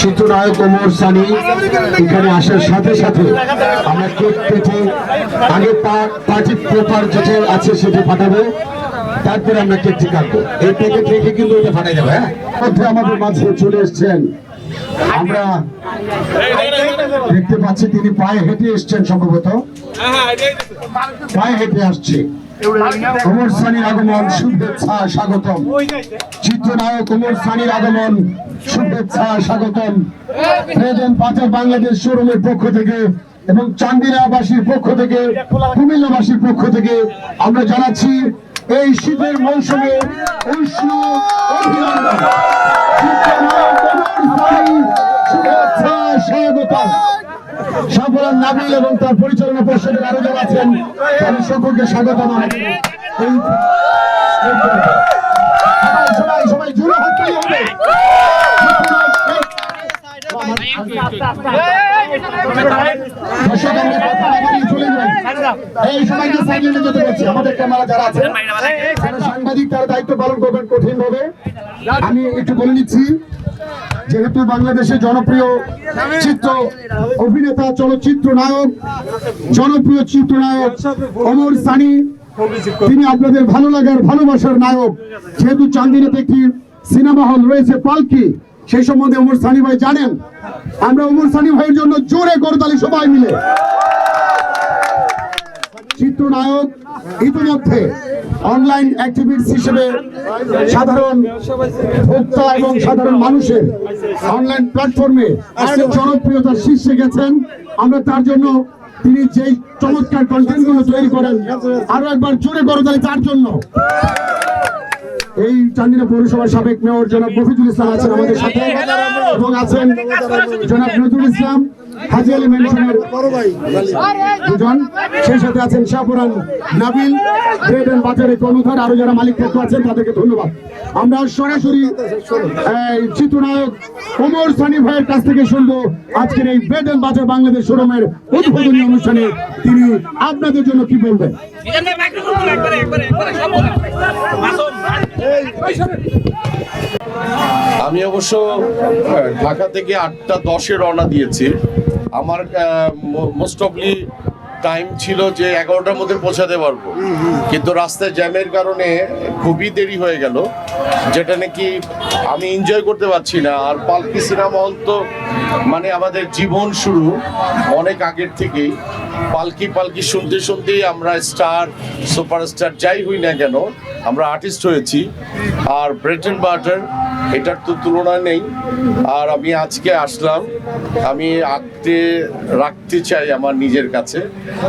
চিত্রনায়ক ওমর সানি এখানে আসার সাথে সাথে আমরা কেক কেটে আগে পার্টি পেপার যেটা আছে সেটা পাঠাবো তারপরে আমরা কেকটি কাটবো। এই প্যাকেট রেখে কিন্তু এটা ফাটাই যাবে হ্যাঁ? মধ্যে আমাদের মাঝে চলে এসছেন। আমরা দেখতে পাচ্ছি তিনি পায়ে হেঁটে এসছেন সম্ভবত। পায়ে হেঁটে আসছে। সানির আগমন, শুভেচ্ছা, স্বাগতম। চিত্রনায়ক ওমর সানির আগমন, শুভেচ্ছা, স্বাগতম। প্রেজেন্ট পাচার বাংলাদেশ শোরুমের পক্ষ থেকে এবং চান্দিনাবাসীর পক্ষ থেকে, কুমিল্লাবাসীর পক্ষ থেকে আমরা জানাচ্ছি, এই শীতের মৌসুমে উষ্ণ অভিনন্দন। সাফরান নাবিল এবং তার পরিচালনা পর্ষদের আরও যারা আছেন, তাদের সকলকে স্বাগত সবাই সবাই জুড়ে হাত হবে। এই আমাদের ক্যামেরা যারা আছে সাংবাদিক তার দায়িত্ব পালন কঠিন আমি একটু বলে নিচ্ছি যেহেতু বাংলাদেশের জনপ্রিয় চিত্র অভিনেতা, চলচ্চিত্র নায়ক, জনপ্রিয় চিত্রনায়ক অমর সানি, তিনি আপনাদের ভালো লাগার, ভালোবাসার নায়ক। যেহেতু চান্দিনাতে একটি সিনেমা হল রয়েছে পালকি, সেই সম্বন্ধে ওমর সানি ভাই জানেন। আমরা ওমর সানি ভাইয়ের জন্য জোরে করতালি সবাই মিলে। চিত্রনায়ক ইতিমধ্যে অনলাইন অ্যাক্টিভিটিস হিসেবে সাধারণ ভোক্তা এবং সাধারণ মানুষের অনলাইন প্ল্যাটফর্মে জনপ্রিয়তার শীর্ষে গেছেন। আমরা তার জন্য তিনি যেই চমৎকার কন্টেন্টগুলো তৈরি করেন, আরও একবার জোরে করতালি তার জন্য। এই চান্দিনা পৌরসভার সাবেক মেয়র জনাব মফিজুল ইসলাম আছেন আমাদের সাথে এবং আছেন জনাব নজরুল ইসলাম। হাজি আলী মেনশনের দুজন। সেই সাথে আছেন শাহপুরান নাবিল আরও যারা মালিক পক্ষ আছেন, তাদেরকে ধন্যবাদ। আমরা সরাসরি চিত্রনায়ক সানি ভাইয়ের কাছ থেকে শুনব আজকের এই বাজার বাংলাদেশ শোরুমের উদ্বোধনী অনুষ্ঠানে। তিনি আপনাদের জন্য কি বলবেন? আমি অবশ্য ঢাকা থেকে আটটা দশে রওনা দিয়েছি। আমার মোস্ট অফলি টাইম ছিল যে এগারোটার মধ্যে পৌঁছাতে পারব। কিন্তু রাস্তায় জ্যামের কারণে খুবই দেরি হয়ে গেল, যেটা নাকি আমি এনজয় করতে পারছি না। আর পালকি সিনেমা হল তো মানে আমাদের জীবন শুরু অনেক আগের থেকেই। পালকি পালকি শুনতে শুনতেই আমরা স্টার সুপারস্টার যাই হই না কেন, আমরা আর্টিস্ট হয়েছি। আর ব্রেটন বাটার এটার তো তুলনা নেই। আর আমি আজকে আসলাম আমি আঁকতে রাখতে চাই আমার নিজের কাছে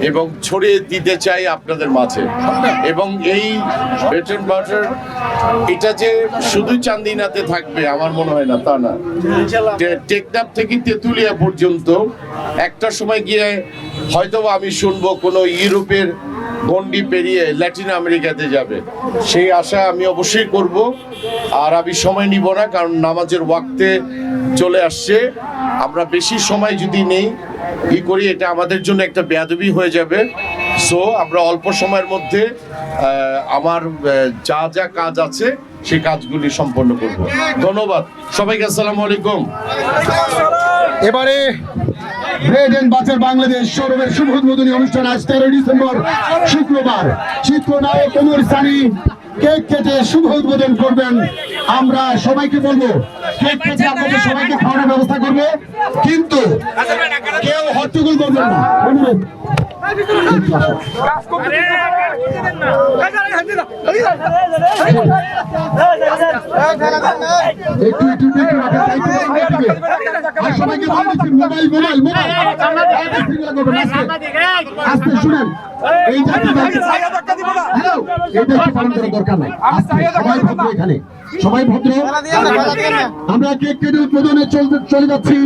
এবং ছড়িয়ে দিতে চাই আপনাদের মাঝে। এবং এই বেটন বাটার এটা যে শুধু চান্দিনাতে থাকবে আমার মনে হয় না তা না। টে- টেকনাফ থেকে তেঁতুলিয়া পর্যন্ত একটা সময় গিয়ে হয়তো আমি শুনব কোনো ইউরোপের গন্ডি পেরিয়ে ল্যাটিন আমেরিকাতে যাবে। সেই আশা আমি অবশ্যই করব, আর আমি সময় নিব না, কারণ নামাজের ওয়াক্তে চলে আসছে। আমরা বেশি সময় যদি নেই, ই করি, এটা আমাদের জন্য একটা বেয়াদবি হয়ে যাবে। সো আমরা অল্প সময়ের মধ্যে আমার যা যা কাজ আছে, সেই কাজগুলি সম্পন্ন করব। ধন্যবাদ। সবাইকে আসসালামু আলাইকুম। এবারে ব্রেড এন্ড বাংলাদেশ শোরুমের শুভ উদ্বোধনী অনুষ্ঠান আজ তেরোই ডিসেম্বর, শুক্রবার। চিত্রনায়ক কোমর সানি কেক কেটে শুভ উদ্বোধন করবেন। আমরা সবাইকে বলব কেক কেটে আপনাদের সবাইকে খাওয়ানোর ব্যবস্থা করব কিন্তু কেউ হট্টগোল করবেন না অনুরোধ একটু একটু একটু রাখেন, দায়িত্ব সবাই দিবে। আর সবাইকে বলে মোবাইল মোবাইল মোবাইল আস্তে। আস্তে শুনেন এই জাতীয় হ্যালো এটা একটু পালন করার দরকার নাই সবাই এখানে সবাই ভদ্র। আমরা কেক কেটে উদ্বোধনে চলতে চলে যাচ্ছি।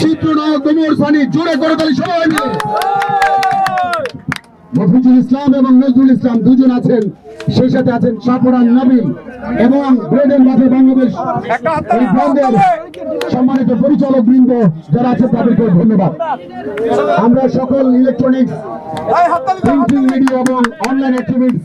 চিত্রনায়ক কোমর সানি জোরে করে তালি সবাই মিলে। মফিজুল ইসলাম এবং নজরুল ইসলাম দুজন আছেন সেই সাথে আছেন শাহপুরান নবীন এবং ব্রেড এন্ড বাজার বাংলাদেশ এই ব্র্যান্ডের সম্মানিত পরিচালক বৃন্দ যারা আছেন তাদেরকে ধন্যবাদ। আমরা সকল ইলেকট্রনিক্স প্রিন্টিং মিডিয়া এবং অনলাইন অ্যাক্টিভিটিস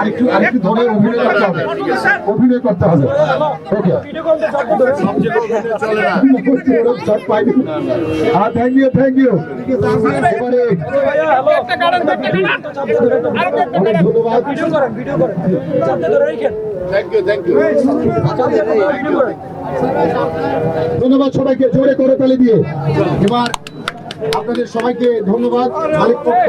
আরেকটু আরেকটু ধরে অভিনয় করতে হবে। অভিনয় করতে হবে। ওকে। হ্যাঁ থ্যাংক ইউ থ্যাংক ইউ এবারে ধন্যবাদ। ধন্যবাদ সবাইকে জোরে করে তালি দিয়ে। এবার আপনাদের সবাইকে ধন্যবাদ। মালিক পক্ষ।